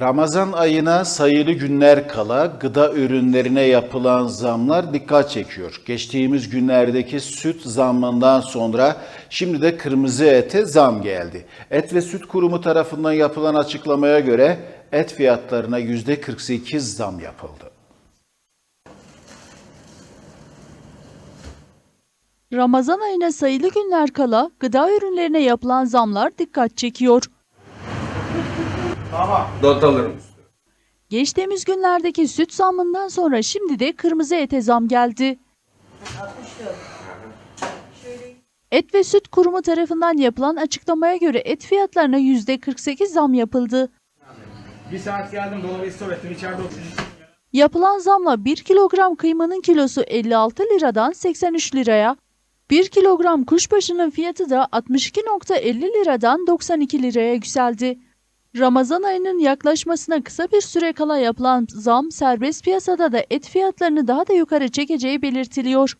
Ramazan ayına sayılı günler kala gıda ürünlerine yapılan zamlar dikkat çekiyor. Geçtiğimiz günlerdeki süt zammından sonra şimdi de kırmızı ete zam geldi. Et ve Süt Kurumu tarafından yapılan açıklamaya göre et fiyatlarına %48 zam yapıldı. Ramazan ayına sayılı günler kala gıda ürünlerine yapılan zamlar dikkat çekiyor. Not alırım. Geçtiğimiz günlerdeki süt zammından sonra şimdi de kırmızı ete zam geldi. Et ve Süt Kurumu tarafından yapılan açıklamaya göre et fiyatlarına %48 zam yapıldı. Bir saat geldim dolabı stop ettim içeride oturuyorum. Yapılan zamla 1 kilogram kıymanın kilosu 56 liradan 83 liraya, 1 kilogram kuşbaşının fiyatı da 62.50 liradan 92 liraya yükseldi. Ramazan ayının yaklaşmasına kısa bir süre kala yapılan zam serbest piyasada da et fiyatlarını daha da yukarı çekeceği belirtiliyor.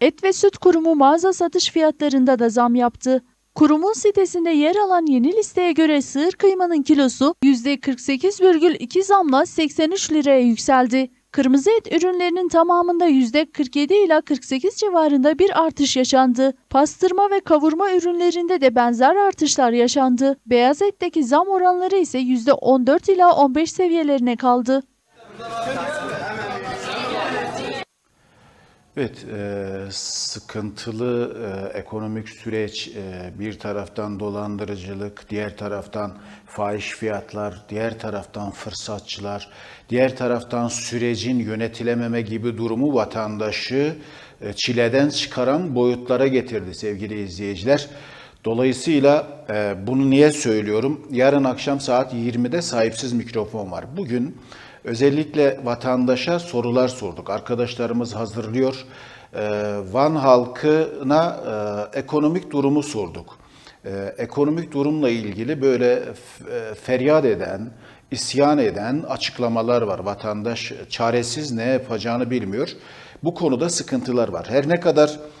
Et ve Süt Kurumu mağaza satış fiyatlarında da zam yaptı. Kurumun sitesinde yer alan yeni listeye göre sığır kıymanın kilosu %48,2 zamla 83 liraya yükseldi. Kırmızı et ürünlerinin tamamında %47 ila 48 civarında bir artış yaşandı. Pastırma ve kavurma ürünlerinde de benzer artışlar yaşandı. Beyaz etteki zam oranları ise %14 ila 15 seviyelerine kaldı. Evet, e, sıkıntılı e, ekonomik süreç, e, bir taraftan dolandırıcılık, diğer taraftan fahiş fiyatlar, diğer taraftan fırsatçılar, diğer taraftan sürecin yönetilememe gibi durumu vatandaşı e, çileden çıkaran boyutlara getirdi sevgili izleyiciler. Dolayısıyla e, bunu niye söylüyorum? Yarın akşam saat 20'de sahipsiz mikrofon var. Bugün özellikle vatandaşa sorular sorduk. Arkadaşlarımız hazırlıyor. E, Van halkına e, ekonomik durumu sorduk. E, ekonomik durumla ilgili böyle e, feryat eden, isyan eden açıklamalar var. Vatandaş çaresiz ne yapacağını bilmiyor. Bu konuda sıkıntılar var. Her ne kadar ee,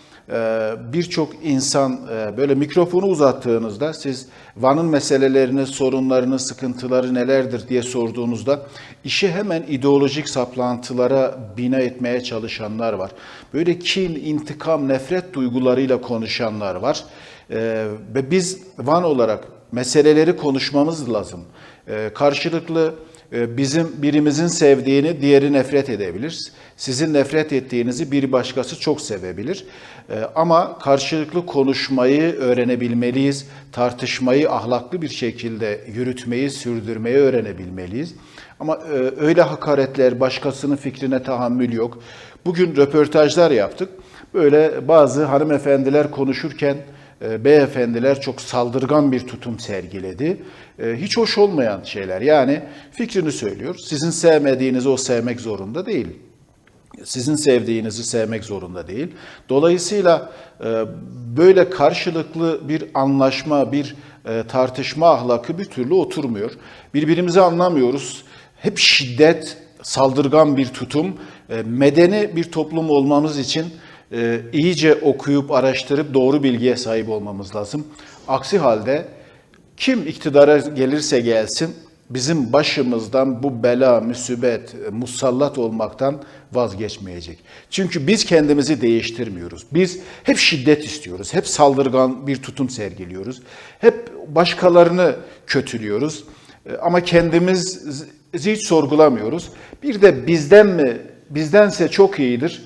birçok insan e, böyle mikrofonu uzattığınızda siz Van'ın meselelerini, sorunlarını, sıkıntıları nelerdir diye sorduğunuzda işi hemen ideolojik saplantılara bina etmeye çalışanlar var. Böyle kin, intikam, nefret duygularıyla konuşanlar var. Ee, Ve biz Van olarak meseleleri konuşmamız lazım. Ee, Karşılıklı bizim birimizin sevdiğini diğeri nefret edebilir. Sizin nefret ettiğinizi bir başkası çok sevebilir. E, Ama karşılıklı konuşmayı öğrenebilmeliyiz. Tartışmayı ahlaklı bir şekilde yürütmeyi, sürdürmeyi öğrenebilmeliyiz. Ama e, öyle hakaretler, başkasının fikrine tahammül yok. Bugün röportajlar yaptık. Böyle bazı hanımefendiler konuşurken beyefendiler çok saldırgan bir tutum sergiledi. E, Hiç hoş olmayan şeyler. Yani fikrini söylüyor. Sizin sevmediğinizi o sevmek zorunda değil. Sizin sevdiğinizi sevmek zorunda değil. Dolayısıyla e, böyle karşılıklı bir anlaşma, bir e, tartışma ahlakı bir türlü oturmuyor. Birbirimizi anlamıyoruz. Hep şiddet, saldırgan bir tutum. E, Medeni bir toplum olmamız için e, iyice okuyup araştırıp doğru bilgiye sahip olmamız lazım. Aksi halde kim iktidara gelirse gelsin bizim başımızdan bu bela, musibet, e, musallat olmaktan vazgeçmeyecek. Çünkü biz kendimizi değiştirmiyoruz. Biz hep şiddet istiyoruz. Hep saldırgan bir tutum sergiliyoruz. Hep başkalarını kötülüyoruz. E, Ama kendimizi hiç sorgulamıyoruz. Bir de bizden mi, bizdense çok iyidir.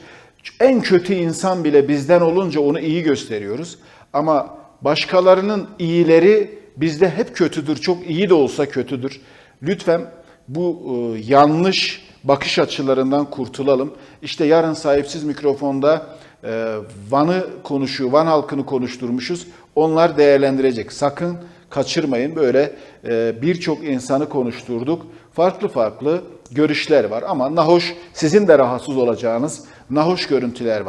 En kötü insan bile bizden olunca onu iyi gösteriyoruz. Ama başkalarının iyileri bizde hep kötüdür. Çok iyi de olsa kötüdür. Lütfen bu e, yanlış bakış açılarından kurtulalım. İşte yarın sahipsiz mikrofonda e, Van'ı konuşuyor, Van halkını konuşturmuşuz. Onlar değerlendirecek. Sakın kaçırmayın. Böyle e, birçok insanı konuşturduk. Farklı farklı görüşler var ama nahoş sizin de rahatsız olacağınız nahoş görüntüler var.